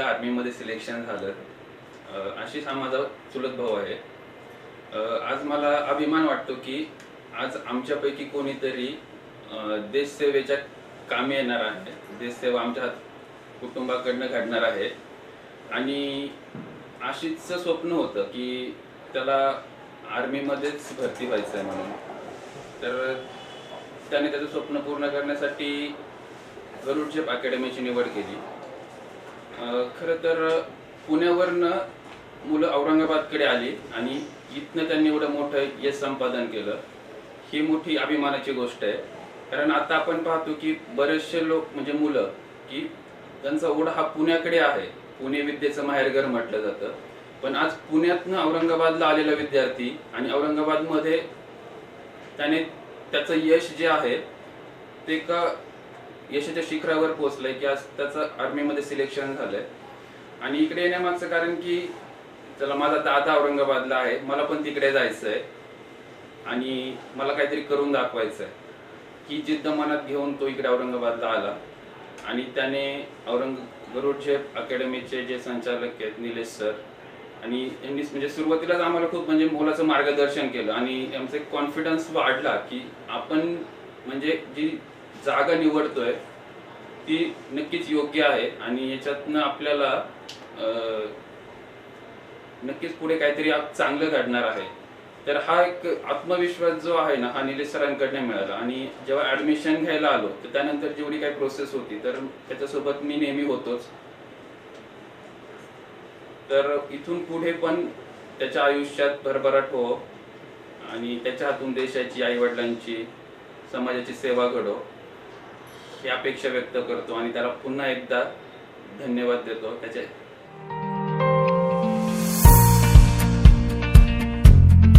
आर्मीमध्ये selection झालं. अशीच आशिष हा माझा चुलत भाऊ आहे. आज मला अभिमान वाटतो की आज आमच्यापैकी कोणीतरी देशसेवेच्या कामी येणार आहे. देशसेवा आमच्या कुटुंबाकडनं घडणार आहे. आणि आशिषचं स्वप्न होतं की त्याला आर्मीमध्येच भरती व्हायचं आहे म्हणून. तर त्याने त्याचं स्वप्न पूर्ण करण्यासाठी गरुडशेप अकॅडमीची निवड केली. खरं तर पुण्यावरनं मुलं औरंगाबादकडे आली आणि इथनं त्यांनी एवढं मोठं यश संपादन केलं. ही मोठी अभिमानाची गोष्ट आहे. कारण आता आपण पाहतो की बरेचसे लोक म्हणजे मुलं की त्यांचा ओढा हा पुण्याकडे आहे. पुणे विद्येचं माहेरघर म्हटलं जातं. पण आज पुण्यातनं औरंगाबादला आलेला विद्यार्थी आणि औरंगाबादमध्ये त्याने त्याचं यश जे आहे ते का यशाच्या शिखरावर पोहोचलंय की आज त्याचं आर्मीमध्ये सिलेक्शन झालंय. आणि इकडे येण्यामागचं कारण की चला माझा दादा औरंगाबादला आहे. मला पण तिकडे जायचं आहे आणि मला काहीतरी करून दाखवायचं आहे ही जिद्द मनात घेऊन तो इकडे औरंगाबादला आला. आणि त्याने औरंग गरुडचे अकॅडमीचे जे संचालक आहेत निलेश सर आणि यांनी म्हणजे सुरुवातीलाच आम्हाला खूप म्हणजे मोलाचं मार्गदर्शन केलं. आणि आमचा एक कॉन्फिडन्स वाढला की आपण म्हणजे जी जागा निवडतोय ती नक्कीच योग्य आहे आणि याच्यातनं आपल्याला नक्कीच पुढे काहीतरी चांगलं घडणार आहे. तर हा एक आत्मविश्वास जो आहे ना हा निलेश सरांकडनं मिळाला आणि जेव्हा ऍडमिशन घ्यायला आलो तर त्यानंतर जेवढी काही प्रोसेस होती तर त्याच्यासोबत मी नेहमी होतोच. तर इथून पुढे पण त्याच्या आयुष्यात भरभराट हो आणि त्याच्या हातून देशाची आई वडिलांची समाजाची सेवा घडो. ही अपेक्षा व्यक्त करतो आणि त्याला पुन्हा एकदा धन्यवाद देतो. त्याच्या